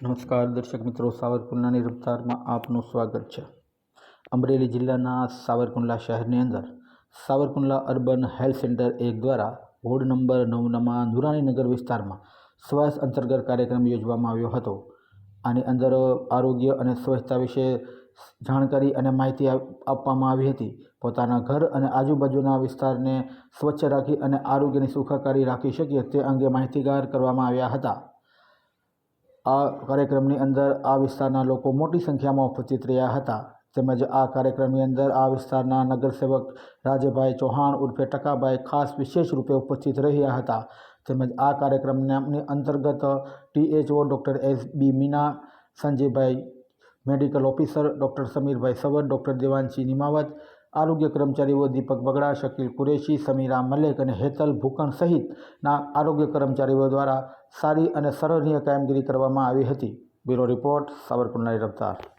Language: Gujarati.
નમસ્કાર દર્શક મિત્રો, સાવરકુંડલાની રફતારમાં આપનું સ્વાગત છે. અમરેલી જિલ્લાના સાવરકુંડલા શહેરની અંદર સાવરકુંડલા અર્બન હેલ્થ સેન્ટર એક દ્વારા વોર્ડ નંબર નવનામાં નુરાણીનગર વિસ્તારમાં સ્વાસ્થ્ય અંતર્ગત કાર્યક્રમ યોજવામાં આવ્યો હતો. આની અંદર આરોગ્ય અને સ્વચ્છતા વિશે જાણકારી અને માહિતી આપવામાં આવી હતી. પોતાના ઘર અને આજુબાજુના વિસ્તારને સ્વચ્છ રાખી અને આરોગ્યની સુખાકારી રાખી શકીએ તે અંગે માહિતીગાર કરવામાં આવ્યા હતા. આ કાર્યક્રમની અંદર આ વિસ્તારના લોકો મોટી સંખ્યામાં ઉપસ્થિત રહ્યા હતા. તેમજ આ કાર્યક્રમની અંદર આ વિસ્તારના નગરસેવક રાજેભાઈ ચૌહાણ ઉર્ફે ટકાભાઈ ખાસ વિશેષ રૂપે ઉપસ્થિત રહ્યા હતા. તેમજ આ કાર્યક્રમની અંતર્ગત THO doctor S B Meena, સંજયભાઈ medical officer doctor સમીરભાઈ સવર doctor Devanshi Nimavat આરોગ્ય કર્મચારીઓ દીપક બગડા, શકીલ કુરેશી, સમીરા મલેક અને હેતલ ભૂકણ સહિતના આરોગ્ય કર્મચારીઓ દ્વારા સારી અને સરાહનીય કામગીરી કરવામાં આવી હતી. બ્યુરો રિપોર્ટ, સાવરકુંડલાની રફતાર.